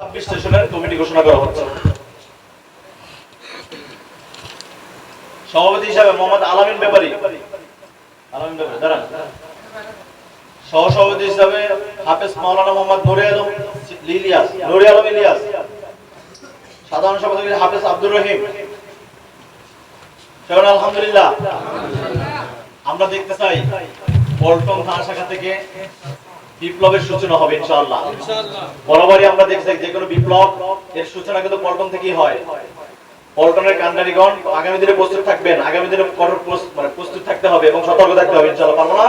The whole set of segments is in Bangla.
ছাব্বিশ কমিটি ঘোষণা করা হচ্ছে। সভাপতি হিসাবে মোহাম্মদ আলামিন ব্যাপারী। আলামিন ব্যাপারী, দাঁড়ান। সহসভাপতি হিসাবে হাফেজ মাওলানা মোহাম্মদ নুরে আলম লিলিয়াস নুরে আলম ইলিয়াস। সাধারণ সভাপতি হাফেজ আব্দুর রহিম। সেবার আলহামদুলিল্লাহ, আমরা দেখতে চাই পল্টন থানা শাখা থেকে বিপ্লবের সূচনা হবে ইনশাআল্লাহ। বরাবরই আমরা দেখছি যে কোনো বিপ্লব এর সূচনা কিন্তু পল্টন থেকেই হয়। পল্টনের কান্ডারিগণ আগামী দিনে প্রস্তুত থাকবেন আগামী দিনে কঠোর মানে প্রস্তুত থাকতে হবে এবং সতর্ক থাকতে হবে ইনশাআল্লাহ। পারব না?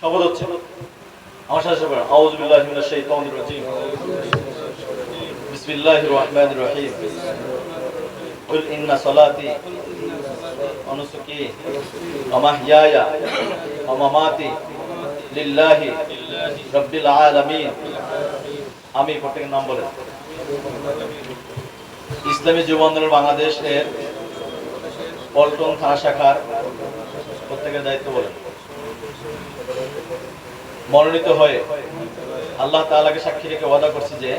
শপথ হচ্ছে। আমার সাথে সাথে বলেন, আউযু বিল্লাহি মিনাশ শাইতানির রাজীম। বিসমিল্লাহির রহমানির রহিম। কুল ইন্না সালাতি ওয়া নুসুকি ওয়া মাহইয়ায়া ওয়া মামাতি। আমি প্রত্যেকের নাম বলেন ইসলামী যুব আন্দোলন বাংলাদেশ এর পল্টন থানা শাখার প্রত্যেকের দায়িত্ব বলেন মনোনীত হয়ে আল্লাহ তাআলাকে সাক্ষী রেখে ওয়াদা করছি যে,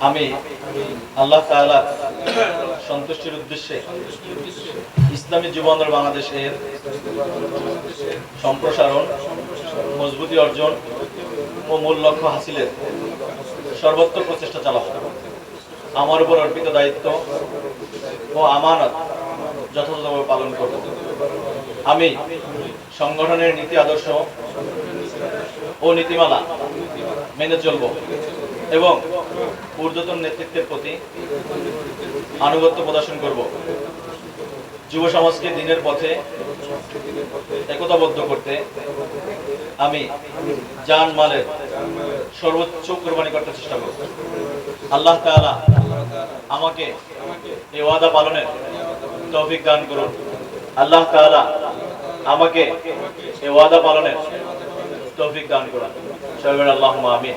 আমি আল্লাহ তাআলা সন্তুষ্টির উদ্দেশ্যে। ইসলামী যুব আন্দোলন বাংলাদেশ সম্প্রসারণ, মজবুতি অর্জন ও মূল লক্ষ্য হাসিলের সর্বোত্তম প্রচেষ্টা চালাবো আমার উপর অর্পিত দায়িত্ব ও আমানত যথাযথভাবে পালন করব। আমি সংগঠনের নীতি, আদর্শ ও নীতিমালা মেনে চলব। এবং ঊর্ধ্বতন নেতৃত্বের প্রতি আনুগত্য প্রদর্শন করব। যুব সমাজকে দিনের পথে একতাবদ্ধ করতে আমি জান মালের সর্বোচ্চ কোরবানি করতে চেষ্টা করব। আল্লাহ তাআলা আমাকে এই ওয়াদা পালনের তৌফিক দান করুন। আল্লাহ তাআলা আমাকে এই ওয়াদা পালনের তৌফিক দান করুন। সবাই আল্লাহুম্মা আমিন।